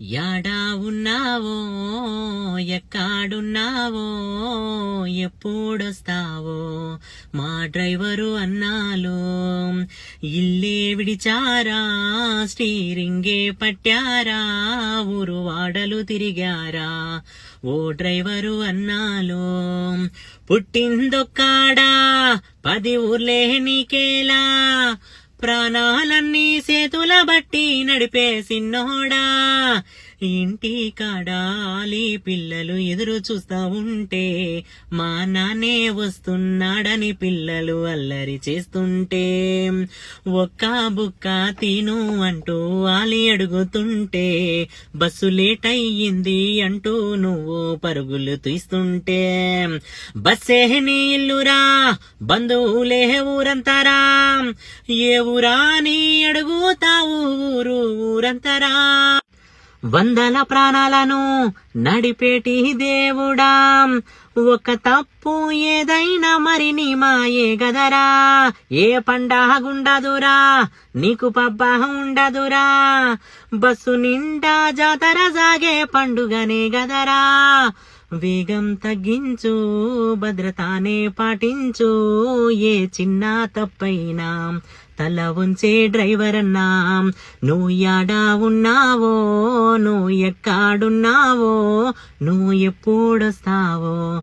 యాడా ఉన్నావో ఎక్కాడున్నావో ఎప్పుడొస్తావో? మా డ్రైవరు అన్నాలు ఇల్లే విడిచారా స్టీరింగే పట్టారా ఊరు వాడలు తిరిగారా? ఓ డ్రైవరు అన్నాలు పుట్టిందొక్కాడా పది ఊర్లే నీకేలా? ప్రాణాలన్నీ సేతుల బట్టి నడిపే సిన్నోడా. ఇంటి కాడాలి పిల్లలు ఎదురు చూస్తా ఉంటే మా నాన్నే వస్తున్నాడని పిల్లలు అల్లరి చేస్తుంటే ఒక్క బుక్క తిను అంటూ వాలి అడుగుతుంటే బస్సు లేట్ అయ్యింది అంటూ నువ్వు పరుగులు తీస్తుంటే బస్సే నీ ఇల్లురా బంధువులే ఊరంతారా ఏ ఊరా నీ అడుగుతావు ఊరు ఊరంతరా వందల ప్రాణాలను నడిపేటి దేవుడా ఒక తప్పు ఏదైనా మరి నీ మాయే గదరా. ఏ పండగుండదురా నీకు పబ్బ ఉండదురా. బస్సు నిండా జాతర సాగే పండుగనే గదరా. వేగం తగ్గించు భద్రతానే పాటించు. ఏ చిన్న తప్పైనా తల ఉంచే డ్రైవర్ అన్నా నువ్వు యాడా ఉన్నావో నువ్వు ఎక్కాడున్నావో నువ్వు ఎప్పుడొస్తావో